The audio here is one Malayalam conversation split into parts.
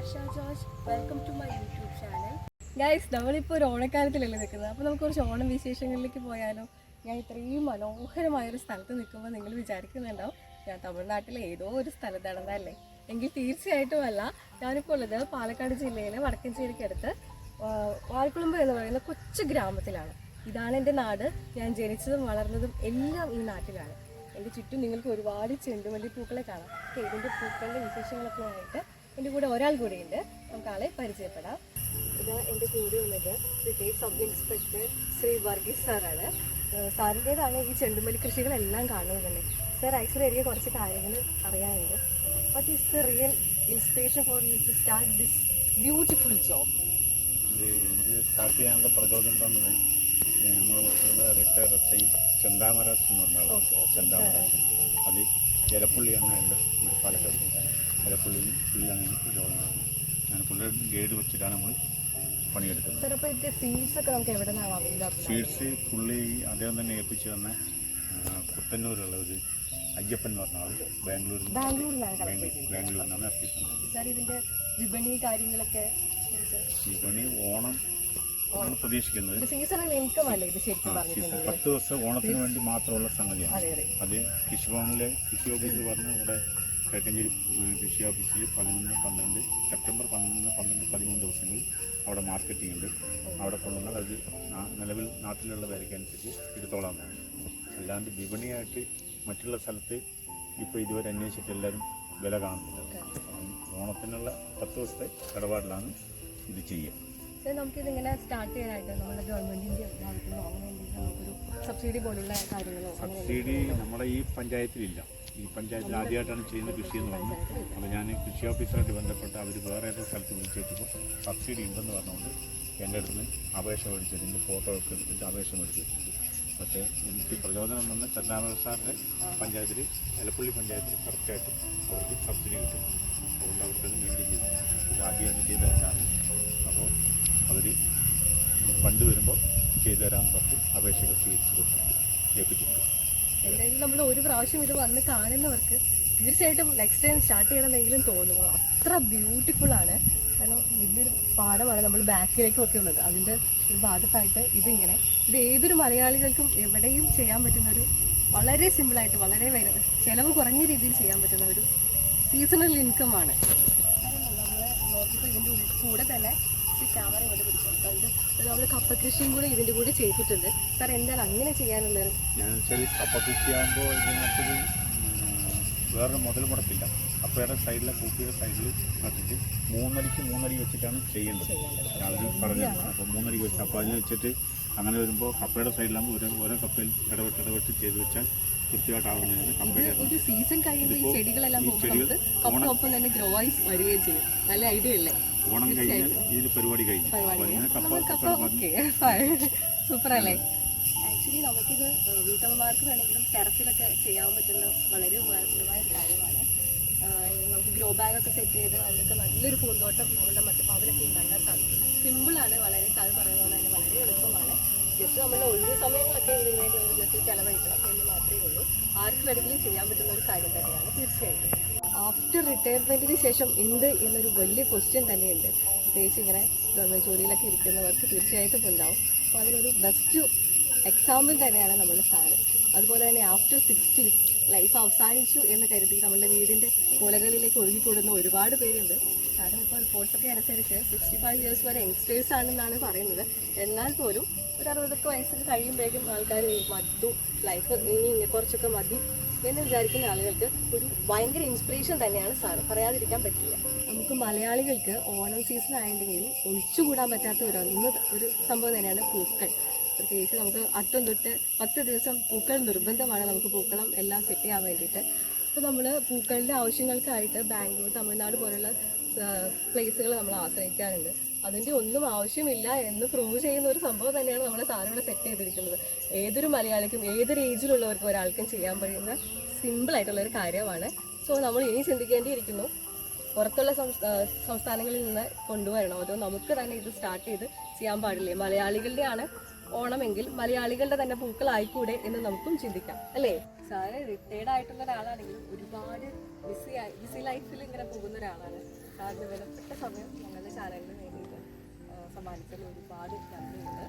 Welcome to my YouTube channel guys നമ്മളിപ്പോൾ ഒരു ഓണക്കാലത്തിലല്ലേ നിൽക്കുന്നത് അപ്പോൾ നമുക്ക് കുറച്ച് ഓണം വിശേഷങ്ങളിലേക്ക് പോയാലോ? ഞാൻ ഇത്രയും മനോഹരമായ ഒരു സ്ഥലത്ത് നിൽക്കുമ്പോൾ നിങ്ങൾ വിചാരിക്കുന്നുണ്ടാവും ഞാൻ തമിഴ്നാട്ടിലെ ഏതോ ഒരു സ്ഥലത്താണെന്നല്ലേ എങ്കിൽ തീർച്ചയായിട്ടും അല്ല. ഞാനിപ്പോൾ ഉള്ളത് പാലക്കാട് ജില്ലയിലെ വടക്കഞ്ചേരിക്കടുത്ത് വാൽക്കുളമ്പ് എന്ന് പറയുന്ന കൊച്ചു ഗ്രാമത്തിലാണ്. ഇതാണ് എന്റെ നാട്. ഞാൻ ജനിച്ചതും വളർന്നതും എല്ലാം ഈ നാട്ടിലാണ്. എന്റെ ചുറ്റും നിങ്ങൾക്ക് ഒരുപാട് ചെണ്ടുമല്ലി പൂക്കളെ കാണാം ഇതിന്റെ പൂക്കളുടെ വിശേഷങ്ങളൊക്കെ ആയിട്ട് എന്റെ കൂടെ ഒരാൾ കൂടിയുണ്ട്. നമുക്ക് ആളെ പരിചയപ്പെടാം. ഇത് എന്റെ കൂടെ ഉള്ളത് retired sub inspector Shri Varghese സാറാണ്. സാറിന്റെതാണ് ഈ ചെണ്ടുമല്ലി കൃഷികളെല്ലാം കാണുന്നത് തന്നെ. സാർ ആക്ച്വലി എനിക്ക് കുറച്ച് കാര്യങ്ങൾ അറിയാനുണ്ട്. What is the real inspiration for you to start this beautiful job ഇത് സ്റ്റാർട്ട് ചെയ്യാനുള്ള പ്രചോദനം തന്നത് നമ്മൾ റിട്ടയർ എസ് ഐ ചെന്താമരാജ് എന്ന് പറഞ്ഞാൽ ചെന്താമരാസ് അത് എലപ്പുള്ളിയാണ് എന്റെ പാലക്കാട്. എലപ്പുള്ളിയിൽ പുള്ളിയാണ് അങ്ങനെ ഞാൻ പുള്ളിയുടെ ഗൈഡ് വെച്ചിട്ടാണ് നമ്മൾ പണിയെടുക്കുന്നത്. സീഡ്സ് പുള്ളി അദ്ദേഹം തന്നെ ഏൽപ്പിച്ചു തന്ന പുത്തന്നൂരുള്ള ഒരു അയ്യപ്പൻ എന്ന് പറഞ്ഞ ആൾ ബാംഗ്ലൂരിൽ ബാംഗ്ലൂരിൽ നിന്നാണ് വിപണി കാര്യങ്ങളൊക്കെ വിപണി ഓണം ആണ് പ്രതീക്ഷിക്കുന്നത്. പത്ത് ദിവസം ഓണത്തിന് വേണ്ടി മാത്രമുള്ള സംഗതിയാണ്. അത് കൃഷിഭവനിലെ കൃഷി ഓഫീസ് പറഞ്ഞ ഇവിടെ കിഴക്കഞ്ചേരി കൃഷി ഓഫീസിൽ പതിനൊന്ന് പന്ത്രണ്ട് സെപ്റ്റംബർ പതിനൊന്ന് പന്ത്രണ്ട് പതിമൂന്ന് ദിവസങ്ങളിൽ അവിടെ മാർക്കറ്റിംഗ് ഉണ്ട്. അവിടെ കൊണ്ടുവന്നാൽ അത് നിലവിൽ നാട്ടിലുള്ള വിലയ്ക്കനുസരിച്ച് എടുത്തോളാം അല്ലാണ്ട് വിപണിയായിട്ട് മറ്റുള്ള സ്ഥലത്ത് ഇപ്പോൾ ഇതുവരെ അന്വേഷിച്ചിട്ട് എല്ലാവരും വില കാണുന്നില്ല. ഓണത്തിനുള്ള പത്ത് ദിവസത്തെ ഇടപാടിലാണ് ഇത് ചെയ്യുക. സ്റ്റാർട്ട് ചെയ്യാനായിട്ട് നമ്മുടെ ഗവൺമെന്റിന്റെ പോലുള്ള കാര്യങ്ങളോ സബ്സിഡി നമ്മുടെ ഈ പഞ്ചായത്തിലില്ല. ഈ പഞ്ചായത്തിൽ ആദ്യമായിട്ടാണ് ചെയ്യുന്ന കൃഷി എന്ന് പറഞ്ഞു. അപ്പോൾ ഞാൻ കൃഷി ഓഫീസറായിട്ട് ബന്ധപ്പെട്ട് അവർ വേറെ ഏതോ സ്ഥലത്ത് വിളിച്ചേക്കുമ്പോൾ സബ്സിഡി ഉണ്ടെന്ന് പറഞ്ഞുകൊണ്ട് എന്റെ അടുത്ത് നിന്ന് അപേക്ഷ മേടിച്ചത് എന്റെ ഫോട്ടോ ഒക്കെ എടുത്തിട്ട് അപേക്ഷ മേടിച്ചു. വെച്ചിട്ടുണ്ട് പക്ഷേ എനിക്ക് പ്രചോദനം വന്ന് ചന്ദ്രാമല സാറിന്റെ പഞ്ചായത്തിൽ എലപ്പള്ളി പഞ്ചായത്തിൽ കറക്റ്റായിട്ട് അവർക്ക് സബ്സിഡി കിട്ടും. അതുകൊണ്ട് അവർക്കത് മെയിന്റെയിൻ ചെയ്തു. ഇത് ആദ്യമായിട്ട് തരാനാണ് അപ്പോൾ അവർ ഫണ്ട് വരുമ്പോൾ ചെയ്തു തരാമെന്ന് പറഞ്ഞ് അപേക്ഷകൾ സ്വീകരിച്ച് കൊടുത്തു. ഏൽപ്പിച്ചിട്ടുണ്ട് എന്തായാലും നമ്മൾ ഒരു പ്രാവശ്യം ഇത് വന്ന് കാണുന്നവർക്ക് തീർച്ചയായിട്ടും നെക്സ്റ്റ് ടൈം സ്റ്റാർട്ട് ചെയ്യണമെന്നെങ്കിലും തോന്നുമോ അത്ര ബ്യൂട്ടിഫുൾ ആണ്. കാരണം വലിയൊരു പാടമാണ് നമ്മൾ ബാക്കിലേക്ക് ഒക്കെ ഉള്ളത്. അതിന്റെ ഒരു ഭാഗത്തായിട്ട് ഇതിങ്ങനെ. ഇത് ഏതൊരു മലയാളികൾക്കും എവിടെയും ചെയ്യാൻ പറ്റുന്ന ഒരു വളരെ സിമ്പിളായിട്ട് വളരെ ചെലവ് കുറഞ്ഞ രീതിയിൽ ചെയ്യാൻ പറ്റുന്ന ഒരു സീസണൽ ഇൻകം ആണ്. നമ്മൾ നോക്കിയപ്പോൾ ഇതിന്റെ കൂടെ തന്നെ ഈ ക്യാമറ കൊണ്ട് പിടിച്ചെടുക്കാം ഇത് നമ്മൾ കപ്പ കൃഷിയും കൂടി ഇതിന്റെ കൂടെ ചെയ്തിട്ടുണ്ട്. സാർ എന്താണ് അങ്ങനെ ചെയ്യാനുള്ളത്? ഞാൻ വെച്ചാൽ കപ്പ കൃഷിയാകുമ്പോൾ ഇതിനകത്തൊരു വേറൊരു മുതൽ മുടക്കില്ല. കപ്പയുടെ സൈഡിലെ കൂപ്പിയുടെ സൈഡിൽ നട്ടിട്ട് മൂന്നടിക്ക് മൂന്നടി വെച്ചിട്ടാണ് ചെയ്യേണ്ടത്. അവർ പറഞ്ഞു അപ്പോൾ മൂന്നടിക്ക് വെച്ച് അപ്പോൾ അതിന് വെച്ചിട്ട് അങ്ങനെ വരുമ്പോൾ കപ്പയുടെ സൈഡിലാകുമ്പോൾ ഓരോ ഓരോ കപ്പയിൽ ഇടപെട്ട് ഇടപെട്ട് ചെയ്ത് വെച്ചാൽ ഒരു സീസൺ കഴിയുമ്പോൾ ഈ ചെടികളെല്ലാം നമുക്ക് ഒപ്പം തന്നെ ഗ്രോ ആയി വരികയും ചെയ്യും. നല്ല ഐഡിയ അല്ലേ? ഓണം കഴിഞ്ഞാൽ ഇതിൽ പരിപാടി കഴിഞ്ഞു. സൂപ്പർ അല്ലേ? ആക്ച്വലി നമുക്കിത് വീട്ടമ്മമാർക്ക് വേണമെങ്കിലും ടെറസിലൊക്കെ ചെയ്യാൻ പറ്റുന്ന വളരെ ഉപകാരപ്രദമായ കാര്യമാണ്. നമുക്ക് ഗ്രോ ബാഗൊക്കെ സെറ്റ് ചെയ്ത് അതിലൊക്കെ നല്ലൊരു പൂന്തോട്ടം നമ്മുടെ മറ്റപ്പാവിലൊക്കെ ഉണ്ടാക്കാൻ സാധിക്കും. സിമ്പിളാണ് വളരെ കാര്യം പറയുന്നത് തന്നെ വളരെ എളുപ്പമാണ്. ജസ്റ്റ് നമ്മുടെ ഒഴിവ് സമയങ്ങളൊക്കെ ഇതിനു വേണ്ടി ഒന്ന് ജസ്റ്റ് എന്ന് മാത്രമേ ഉള്ളൂ. ആർക്ക് വേണമെങ്കിലും ചെയ്യാൻ പറ്റുന്ന ഒരു കാര്യം തന്നെയാണ് തീർച്ചയായിട്ടും. ആഫ്റ്റർ റിട്ടയർമെന്റിന് ശേഷം എന്ത് എന്നൊരു വലിയ ക്വസ്റ്റ്യൻ തന്നെയുണ്ട്. പ്രത്യേകിച്ച് ഇങ്ങനെ ഗവൺമെന്റ് ജോലിയിലൊക്കെ ഇരിക്കുന്നവർക്ക് തീർച്ചയായിട്ടും ഉണ്ടാവും. അപ്പോൾ അതിനൊരു ബെസ്റ്റ് എക്സാമ്പിൾ തന്നെയാണ് നമ്മുടെ സാറ്. അതുപോലെ തന്നെ ആഫ്റ്റർ സിക്സ്റ്റീസ് ലൈഫ് അവസാനിച്ചു എന്ന് കരുതി നമ്മുടെ വീടിന്റെ മൂലകളിലേക്ക് ഒഴുകിക്കൂടുന്ന ഒരുപാട് പേരുണ്ട്. കാരണം ഇപ്പോൾ റിപ്പോർട്ട്സൊക്കെ അനുസരിച്ച് സിക്സ്റ്റി ഫൈവ് ഇയേഴ്സ് വരെ യങ്സ്റ്റേഴ്സ് ആണെന്നാണ് പറയുന്നത്. എന്നാൽ പോലും ഒരു അറുപതൊക്കെ വയസ്സൊക്കെ കഴിയുമ്പോഴേക്കും ആൾക്കാർ മധു ലൈഫ് ഇനി കുറച്ചൊക്കെ മതി എന്ന് വിചാരിക്കുന്ന ആളുകൾക്ക് ഒരു ഭയങ്കര ഇൻസ്പിറേഷൻ തന്നെയാണ് സാറ് പറയാതിരിക്കാൻ പറ്റില്ല. നമുക്ക് മലയാളികൾക്ക് ഓണം സീസൺ ആയിട്ടുണ്ടെങ്കിൽ ഒഴിച്ചുകൂടാൻ പറ്റാത്ത ഒരു ഒന്ന് ഒരു സംഭവം തന്നെയാണ് പൂക്കൾ. പ്രത്യേകിച്ച് നമുക്ക് അത്തം തൊട്ട് പത്ത് ദിവസം പൂക്കൾ നിർബന്ധമാണ് നമുക്ക് പൂക്കളം എല്ലാം സെറ്റ് ചെയ്യാൻ വേണ്ടിയിട്ട്. അപ്പോൾ നമ്മൾ പൂക്കളുടെ ആവശ്യങ്ങൾക്കായിട്ട് ബാംഗ്ലൂർ തമിഴ്നാട് പോലുള്ള പ്ലേസുകൾ നമ്മൾ ആശ്രയിക്കാറുണ്ട്. അതിന്റെ ഒന്നും ആവശ്യമില്ല എന്ന് പ്രൂവ് ചെയ്യുന്ന ഒരു സംഭവം തന്നെയാണ് നമ്മുടെ സാറിവിടെ സെറ്റ് ചെയ്തിരിക്കുന്നത്. ഏതൊരു മലയാളിക്കും ഏതൊരു ഏജിലുള്ളവർക്കും ഒരാൾക്കും ചെയ്യാൻ ആയിട്ടുള്ള ഒരു കാര്യമാണ്. സോ നമ്മൾ ഇനി ചിന്തിക്കേണ്ടിയിരിക്കുന്നു. പുറത്തുള്ള സംസ്- സംസ്ഥാനങ്ങളിൽ നിന്ന് കൊണ്ടുവരണോ. അതോ നമുക്ക് തന്നെ ഇത് സ്റ്റാർട്ട് ചെയ്ത് ചെയ്യാൻ പാടില്ലേ? മലയാളികളുടെയാണ് ഓണമെങ്കിൽ മലയാളികളുടെ തന്നെ പൂക്കളായിക്കൂടെ എന്ന് നമുക്കും ചിന്തിക്കാം. അല്ലേ? സാറ് റിട്ടയർഡ് ആയിട്ടുള്ള ഒരാളാണെങ്കിലും ഒരുപാട് ബിസി ബിസി ലൈഫിൽ ഇങ്ങനെ പോകുന്ന ഒരാളാണ്. സാറിന് വിലപ്പെട്ട സമയം ഞങ്ങളുടെ ചാനൽ സമ്മാനിച്ചതിൽ ഒരുപാട് നന്ദിയുണ്ട്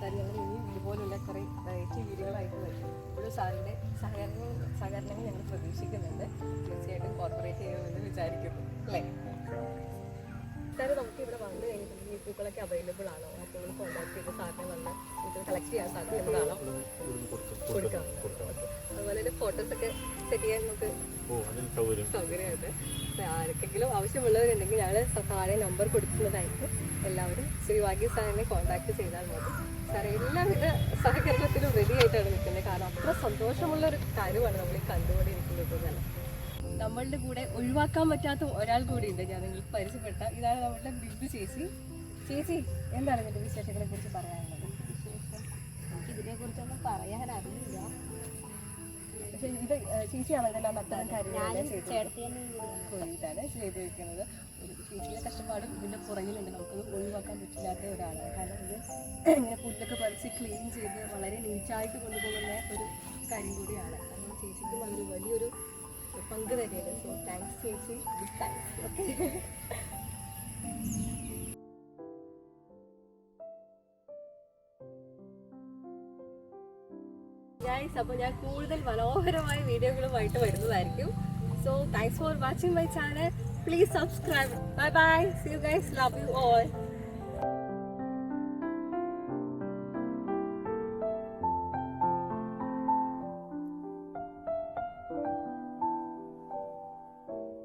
ഞങ്ങൾ ഇനിയും ഇതുപോലുള്ള കുറേ വെറൈറ്റി വീഡിയോകളായിട്ട് വരും. ഇപ്പോഴും സാറിന്റെ സഹകരണ സഹകരണങ്ങൾ ഞങ്ങൾ പ്രതീക്ഷിക്കുന്നുണ്ട്. തീർച്ചയായിട്ടും കോർപ്പറേറ്റ് ചെയ്യുമെന്ന് വിചാരിക്കുന്നു. അല്ലേ? സാർ നമുക്ക് ഇവിടെ വന്നു കഴിഞ്ഞിട്ടുണ്ടെങ്കിൽ ഈ പൂക്കളൊക്കെ അവൈലബിൾ ആണോ? അപ്പോൾ കോൺടാക്ട് ചെയ്ത് സാറിനെ വന്ന് ഇത് കളക്ട് ചെയ്യാൻ സാധ്യതയുള്ളതാണോ കൊടുക്കാം. അതുപോലെ തന്നെ ഫോട്ടോസ് ഒക്കെ സെറ്റ് ചെയ്യാൻ നമുക്ക് സൗകര്യമായിട്ട്. ആർക്കെങ്കിലും ആവശ്യമുള്ളവരുണ്ടെങ്കിൽ ഞങ്ങൾ താഴെ നമ്പർ കൊടുക്കുന്നതായിരിക്കും. എല്ലാവരും ശ്രീ ഭാഗ്യ സാറിനെ കോൺടാക്ട് ചെയ്താൽ മതി. സാർ എല്ലാവിധ സഹകരണത്തിലും റെഡി ആയിട്ടാണ് നിൽക്കുന്നത്. കാരണം അത്ര സന്തോഷമുള്ള ഒരു കാര്യമാണ് നമ്മൾ ഈ കണ്ടുകൊണ്ടിരിക്കുന്നത്. തന്നെ നമ്മളുടെ കൂടെ ഒഴിവാക്കാൻ പറ്റാത്ത ഒരാൾ കൂടി ഉണ്ട് ഞാൻ നിങ്ങൾക്ക് പരിചയപ്പെട്ട ഇതാണ് നമ്മളുടെ ബിന്ദു ചേച്ചി. ചേച്ചി എന്താണ് ഇതിന്റെ വിശേഷങ്ങളെ കുറിച്ച് പറയാനുള്ളത്? എനിക്ക് ഇതിനെ കുറിച്ചൊന്നും പറയാൻ അറിയില്ല. പക്ഷേ ഇത് ചേച്ചിയാണ് ഇതെല്ലാം അത്തരം കാര്യങ്ങളാണ് ചെയ്തത്. ചേട്ടത്തിയെന്നെ കൂടിയിട്ടാണ് ചെയ്തു വെക്കുന്നത് ഒരു ചേച്ചിയുടെ കഷ്ടപ്പാടും ഇതിന്റെ പുറകിലുണ്ട്. നമുക്കത് ഒഴിവാക്കാൻ പറ്റില്ലാത്ത ഒരാളാണ്. കാരണം ഇത് ഇങ്ങനെ പുല്ലൊക്കെ പറിച്ച് ക്ലീൻ ചെയ്ത് വളരെ നീറ്റായിട്ട് കൊണ്ടുപോകുന്ന ഒരു കാര്യം കൂടിയാണ്. കാരണം ചേച്ചിക്ക് വളരെ വലിയൊരു പങ്ക് സോ താങ്ക്സ് ചേച്ചി. താങ്ക്സ് ഓക്കെ ഗൈസ് അപ്പോൾ ഞാൻ കൂടുതൽ മനോഹരമായ വീഡിയോകളുമായിട്ട് വരുന്നതായിരിക്കും. So thanks for watching my channel please subscribe bye bye see you guys love you all